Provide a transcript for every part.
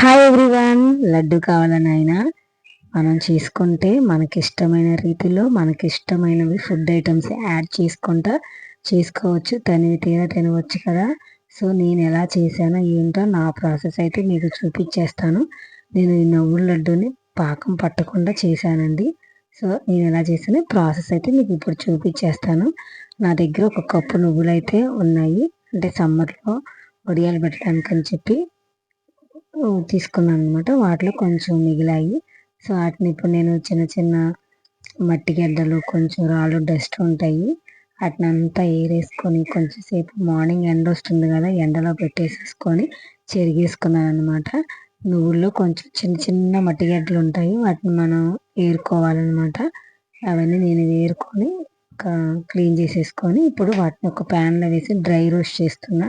Hi everyone laddu కావాలని మనం చేసుకుంటే మనకి ఇష్టమైన రీతిలో మనకి ఇష్టమైనవి ఫుడ్ ఐటమ్స్ యాడ్ చేసుకుంటా చేసుకోవచ్చు తనివి తీరా తినవచ్చు కదా. సో నేను ఎలా చేశానో ఏంటో నా ప్రాసెస్ అయితే మీకు చూపించేస్తాను. నేను ఈ నవ్వుల లడ్డూని పాకం పట్టకుండా చేశానండి. సో నేను ఎలా చేసాను ప్రాసెస్ అయితే మీకు ఇప్పుడు చూపించేస్తాను. నా దగ్గర ఒక కప్పు నువ్వులు అయితే ఉన్నాయి. అంటే సమ్మర్లో వడియాలు పెట్టడానికి అని చెప్పి తీసుకున్నాను అనమాట వాటిలో కొంచెం మిగిలాయి. సో వాటిని ఇప్పుడు నేను చిన్న చిన్న మట్టి గడ్డలు కొంచెం రాళ్ళు డస్ట్ ఉంటాయి. వాటిని అంతా ఏరేసుకొని కొంచెం సేపు మార్నింగ్ ఎండ వస్తుంది కదా ఎండలో పెట్టేసేసుకొని చెరిగేసుకున్నాను అనమాట నువ్వుల్లో కొంచెం చిన్న చిన్న మట్టి గడ్డలు ఉంటాయి. వాటిని మనం ఏరుకోవాలన్నమాట. అవన్నీ నేను ఏరుకొని క్లీన్ చేసేసుకొని ఇప్పుడు వాటిని ఒక ప్యాన్లో వేసి డ్రై రోస్ట్ చేస్తున్నా.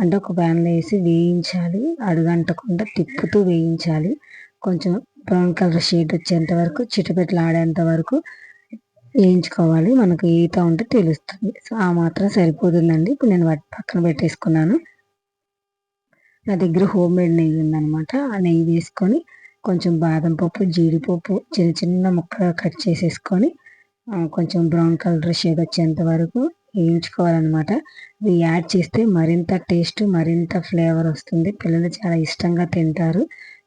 అంటే ఒక ప్యాన్లో వేసి వేయించాలి. అడుగంటకుండా తిప్పుతూ వేయించాలి. కొంచెం బ్రౌన్ కలర్ షేడ్ వచ్చేంత వరకు చిటపెట్లు ఆడేంత వరకు వేయించుకోవాలి. మనకు ఈత ఉంటే తెలుస్తుంది. సో ఆ మాత్రం సరిపోతుందండి. ఇప్పుడు నేను వాటి పక్కన పెట్టేసుకున్నాను. నా దగ్గర హోమ్ మేడ్ నెయ్యి ఉందనమాట ఆ నెయ్యి వేసుకొని కొంచెం బాదం పప్పు జీడిపప్పు చిన్న చిన్న ముక్కగా కట్ చేసేసుకొని కొంచెం బ్రౌన్ కలర్ షేడ్ వచ్చేంత వరకు వేయించుకోవాలన్నమాట. ఇవి యాడ్ చేస్తే మరింత టేస్ట్ మరింత ఫ్లేవర్ వస్తుంది. పిల్లలు చాలా ఇష్టంగా తింటారు.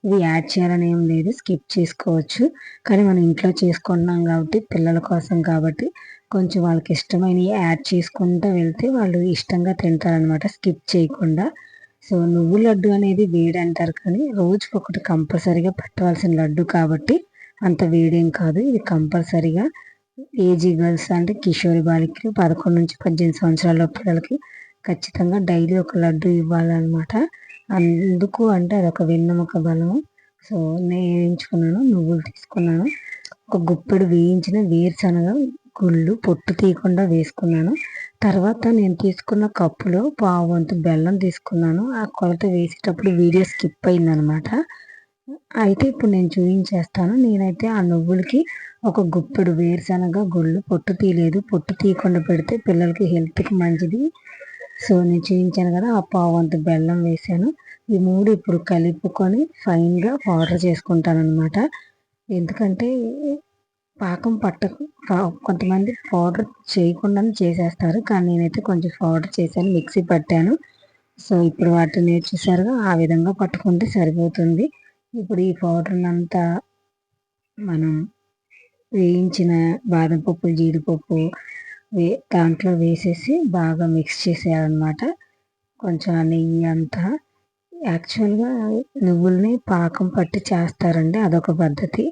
ఇవి యాడ్ చేయాలని ఏం లేదు. స్కిప్ చేసుకోవచ్చు. కానీ మనం ఇంట్లో చేసుకుంటున్నాం కాబట్టి పిల్లల కోసం కాబట్టి కొంచెం వాళ్ళకి ఇష్టమైనవి యాడ్ చేసుకుంటూ వెళ్తే వాళ్ళు ఇష్టంగా తింటారనమాట స్కిప్ చేయకుండా. సో నువ్వు లడ్డు అనేది వేడి అంటారు కానీ రోజుకి ఒకటి కంపల్సరీగా పెట్టవలసిన లడ్డు కాబట్టి అంత వేడేం కాదు. ఇది కంపల్సరీగా ఏజీ గర్ల్స్ అంటే కిషోరి బాలికలు పదకొండు నుంచి పద్దెనిమిది సంవత్సరాల పిల్లలకి ఖచ్చితంగా డైలీ ఒక లడ్డు ఇవ్వాలన్నమాట. అందుకు అంటే అదొక వెన్నెముక బలము. సో నేను వేయించుకున్నాను నువ్వులు తీసుకున్నాను. ఒక గుప్పెడు వేయించిన వేరుశనగ గుళ్ళు పొట్టు తీయకుండా వేసుకున్నాను. తర్వాత నేను తీసుకున్న కప్పులో పావు వంతు బెల్లం తీసుకున్నాను. ఆ కొలత వేసేటప్పుడు వీడియో స్కిప్ అయిందనమాట అయితే ఇప్పుడు నేను చూపించేస్తాను నేనైతే ఆ నువ్వులకి ఒక గుప్పెడు వేరుశనగ గుళ్ళు పొట్టు తీయలేదు పొట్టు తీయకుండా పెడితే పిల్లలకి హెల్త్కి మంచిది. సో నేను చూపించాను కదా ఆ పావు అంత బెల్లం వేసాను. ఈ మూడు ఇప్పుడు కలుపుకొని ఫైన్గా పౌడర్ చేసుకుంటాను అనమాట ఎందుకంటే పాకం పట్టకు కొంతమంది పౌడర్ చేయకుండా చేసేస్తారు. కానీ నేనైతే కొంచెం పౌడర్ చేశాను మిక్సీ పట్టాను. సో ఇప్పుడు వాటిని చూసారుగా ఆ విధంగా పట్టుకుంటే సరిపోతుంది. ఇప్పుడు ఈ పౌడర్ని అంతా మనం వేయించిన బాదం పప్పు జీడిపప్పు వే దాంట్లో వేసేసి బాగా మిక్స్ చేసేయాలన్నమాట. కొంచెం నెయ్యి అంతా యాక్చువల్గా నువ్వుల్ని పాకం పట్టి చేస్తారండి అదొక పద్ధతి.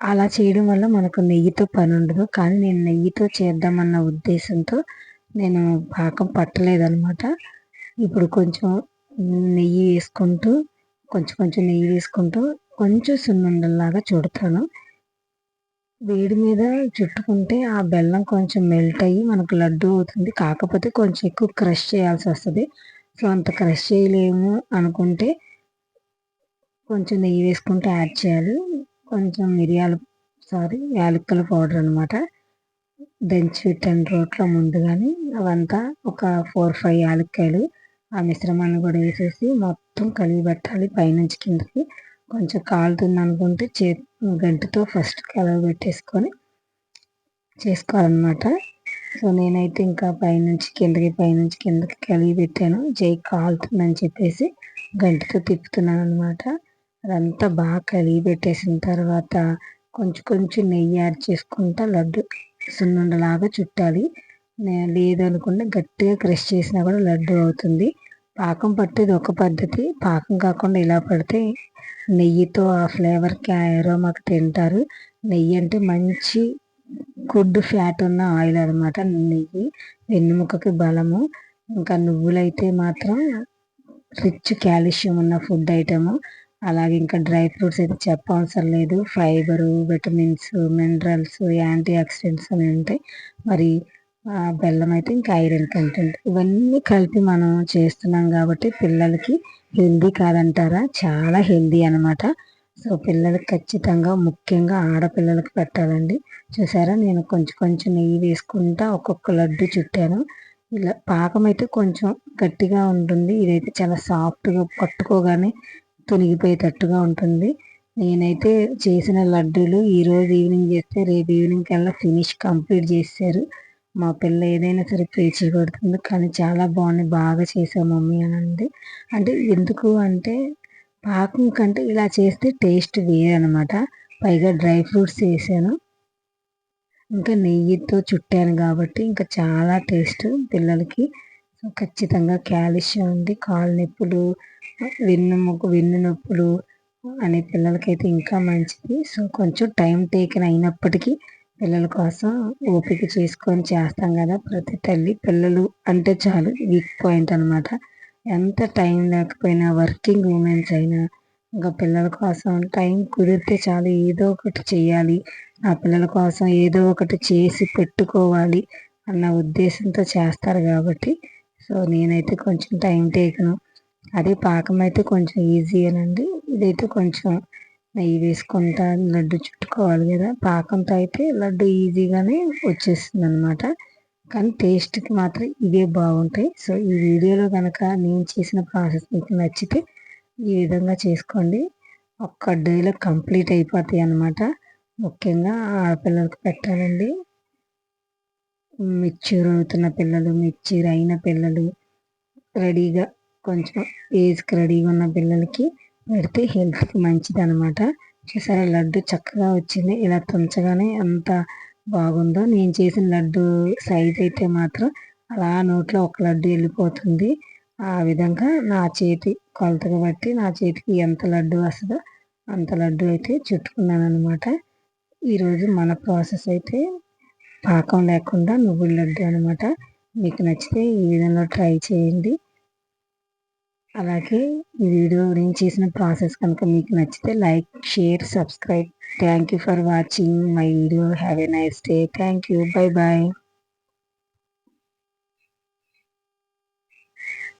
అలా చేయడం వల్ల మనకు నెయ్యితో పని ఉండదు కానీ నేను నెయ్యితో చేద్దామన్న ఉద్దేశంతో నేను పాకం పట్టలేదనమాట ఇప్పుడు కొంచెం నెయ్యి వేసుకుంటూ కొంచెం కొంచెం నెయ్యి వేసుకుంటూ కొంచెం సున్నుండల్లాగా చుడతాను. వేడి మీద చుట్టుకుంటే ఆ బెల్లం కొంచెం మెల్ట్ అయ్యి మనకు లడ్డు అవుతుంది. కాకపోతే కొంచెం ఎక్కువ క్రష్ చేయాల్సి వస్తుంది. సో అంత క్రష్ చేయలేము అనుకుంటే కొంచెం నెయ్యి వేసుకుంటే యాడ్ చేయాలి. కొంచెం మిరియాలు సారీ యాలక్కల పౌడర్ అనమాట దంచి పెట్టాను రోట్లో ముందుగానే అవంతా ఒక ఫోర్ ఫైవ్ యాలక్కాయలు ఆ మిశ్రమాన్ని కూడా వేసేసి మొత్తం కలిగి పెట్టాలి. పైనుంచి కిందకి కొంచెం కాలుతుంది అనుకుంటే చే గంటితో ఫస్ట్ కలవ పెట్టేసుకొని చేసుకోవాలన్నమాట. సో నేనైతే ఇంకా పైనుంచి కిందకి పైనుంచి కిందకి కలిగి పెట్టాను. జై కాలుతుందని చెప్పేసి గంటితో తిప్పుతున్నాను అనమాట అదంతా బాగా కలిగి పెట్టేసిన తర్వాత కొంచెం కొంచెం నెయ్యి యాడ్ చేసుకుంటా లడ్డు సున్నుండలాగా చుట్టాలి. లేదనుకుంటే గట్టిగా క్రష్ చేసినా కూడా లడ్డు అవుతుంది. పాకం పట్టేది ఒక పద్ధతి. పాకం కాకుండా ఇలా పడితే నెయ్యితో ఆ ఫ్లేవర్కి ఆ ఎరోమాకి తింటారు. నెయ్యి అంటే మంచి గుడ్ ఫ్యాట్ ఉన్న ఆయిల్ అనమాట నెయ్యి. వెన్నుముకకి బలము. ఇంకా నువ్వులైతే మాత్రం రిచ్ కాల్షియం ఉన్న ఫుడ్ ఐటము. అలాగే ఇంకా డ్రై ఫ్రూట్స్ అయితే చెప్పవసరం లేదు. Fibre vitamins minerals antioxidants అని ఉంటాయి. మరి బెల్లం అయితే ఇంకా ఐరన్ కంటెంట్. ఇవన్నీ కలిపి మనం చేస్తున్నాం కాబట్టి పిల్లలకి హెల్దీ కాదంటారా? చాలా హెల్దీ అనమాట సో పిల్లలకి ఖచ్చితంగా ముఖ్యంగా ఆడపిల్లలకి పెట్టాలండి. చూసారా? నేను కొంచెం కొంచెం నెయ్యి వేసుకుంటా ఒక్కొక్క లడ్డు చుట్టాను. ఇలా పాకం అయితే కొంచెం గట్టిగా ఉంటుంది. ఇదైతే చాలా సాఫ్ట్గా పట్టుకోగానే తొనిగిపోయేటట్టుగా ఉంటుంది. నేనైతే చేసిన లడ్డూలు ఈరోజు ఈవినింగ్ చేస్తే రేపు ఈవినింగ్ కల్లా ఫినిష్ కంప్లీట్ చేశారు మా పిల్ల ఏదైనా సరే పేచి కొడుతుంది కానీ చాలా బాగున్నాయి బాగా చేసావు మమ్మీ అని అంది. అంటే ఎందుకు అంటే పాకం కంటే ఇలా చేస్తే టేస్ట్ వేరనమాట పైగా డ్రై ఫ్రూట్స్ వేసాను. ఇంకా నెయ్యితో చుట్టాను కాబట్టి ఇంకా చాలా టేస్ట్ పిల్లలకి. ఖచ్చితంగా క్యాల్షియం ఉంది కాలు నొప్పులు వెన్నుముకు వెన్ను నొప్పులు అనే పిల్లలకైతే ఇంకా మంచిది. సో కొంచెం టైం టేకన్ అయినప్పటికీ పిల్లల కోసం ఓపిక చేసుకొని చేస్తాం కదా ప్రతి తల్లి పిల్లలు అంటే చాలు వీక్ పాయింట్ అనమాట ఎంత టైం లేకపోయినా వర్కింగ్ ఉమెన్స్ అయినా ఇంకా పిల్లల కోసం టైం కుదిరితే చాలు ఏదో ఒకటి చేయాలి. ఆ పిల్లల కోసం ఏదో ఒకటి చేసి పెట్టుకోవాలి అన్న ఉద్దేశంతో చేస్తారు కాబట్టి. సో నేనైతే కొంచెం టైం టేకను. అదే పాకం అయితే కొంచెం ఈజీ అనండి. ఇదైతే కొంచెం నెయ్యి వేసుకుంటా లడ్డు చుట్టుకోవాలి కదా. పాకంతో అయితే లడ్డు ఈజీగానే వచ్చేస్తుంది అనమాట కానీ టేస్ట్కి మాత్రం ఇవే బాగుంటాయి. సో ఈ వీడియోలో కనుక నేను చేసిన ప్రాసెస్ మీకు నచ్చితే ఈ విధంగా చేసుకోండి. ఒక్క డేలో కంప్లీట్ అయిపోతాయి అన్నమాట. ముఖ్యంగా ఆడపిల్లలకు పెట్టాలండి. మెచ్యూర్ అవుతున్న పిల్లలు మెచ్యూర్ అయిన పిల్లలు రెడీగా కొంచెం ఏజ్కి రెడీగా ఉన్న పిల్లలకి పెడితే హెల్త్కి మంచిది అనమాట చూసారా లడ్డు చక్కగా వచ్చింది. ఇలా తుంచగానే ఎంత బాగుందో. నేను చేసిన లడ్డు సైజ్ అయితే మాత్రం అలా నోట్లో ఒక లడ్డు వెళ్ళిపోతుంది. ఆ విధంగా నా చేతి కొలతగా బట్టి నా చేతికి ఎంత లడ్డు వస్తుందో అంత లడ్డు అయితే చుట్టుకున్నాను అనమాట ఈరోజు మన ప్రాసెస్ అయితే పాకం లేకుండా నువ్వుల లడ్డు అనమాట మీకు నచ్చితే ఈ విధంగా ట్రై చేయండి. అలాగే ఈ వీడియో నేను చేసిన ప్రాసెస్ కనుక మీకు నచ్చితే like share subscribe. Thank you for watching my video have a nice day thank you bye bye